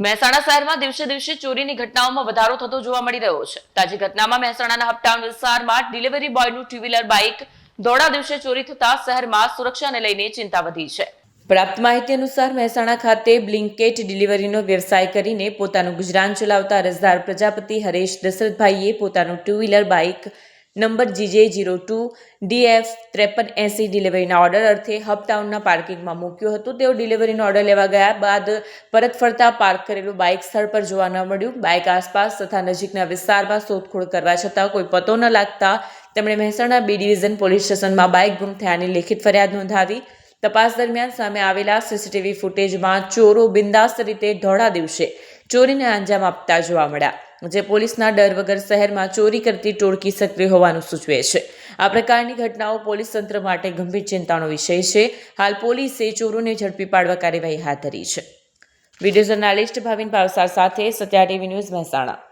મહેસાણા શહેરમાં દિવસે દિવસે ચોરીની ઘટનાઓમાં વધારો થતો જોવા મળી રહ્યો છે. તાજી ઘટનામાં મહેસાણાના હપટાઉન વિસ્તારમાં ડિલિવરી બોયનું ટુ વ્હીલર બાઇક દોડા દિવસે ચોરી થતા શહેરમાં સુરક્ષાને લઈને ચિંતા વધી છે. પ્રાપ્ત માહિતી અનુસાર મહેસાણા ખાતે બ્લિંકેટ ડિલિવરીનો વ્યવસાય કરીને પોતાનું ગુજરાન ચલાવતા અરજદાર પ્રજાપતિ હરેશ દશરથભાઈએ પોતાનું two wheeler bike number GJ zero two DF ત્રેપન એસી ડિલિવરીના ઓર્ડર અર્થે હપટાઉનના પાર્કિંગમાં મૂક્યું હતું. તેઓ ડિલિવરીનો ઓર્ડર લેવા ગયા બાદ પરત ફરતા પાર્ક કરેલું બાઇક સ્થળ પર જોવા ન મળ્યું. બાઇક આસપાસ તથા નજીકના વિસ્તારમાં શોધખોળ કરવા છતાં કોઈ પતો ન લાગતા તેમણે મહેસાણા બી ડિવિઝન પોલીસ સ્ટેશનમાં બાઇક ગુમ થયાની લેખિત ફરિયાદ નોંધાવી. તપાસ દરમિયાન સામે આવેલા સીસીટીવી ફૂટેજમાં ચોરો બિંદાસ્ત રીતે ધોળા દિવસે ચોરીને અંજામ આપતા જોવા મળ્યા. જે પોલીસના ડર વગર શહેરમાં ચોરી કરતી ટોળકી સક્રિય હોવાનું સૂચવે છે. આ પ્રકારની ઘટનાઓ પોલીસ તંત્ર માટે ગંભીર ચિંતાનો વિષય છે. હાલ પોલીસે ચોરોને ઝડપી પાડવા કાર્યવાહી હાથ ધરી છે. વીડિયો જર્નાલિસ્ટ ભાવિન પાવસાર સાથે સત્યા ટીવી ન્યૂઝ મહેસાણા.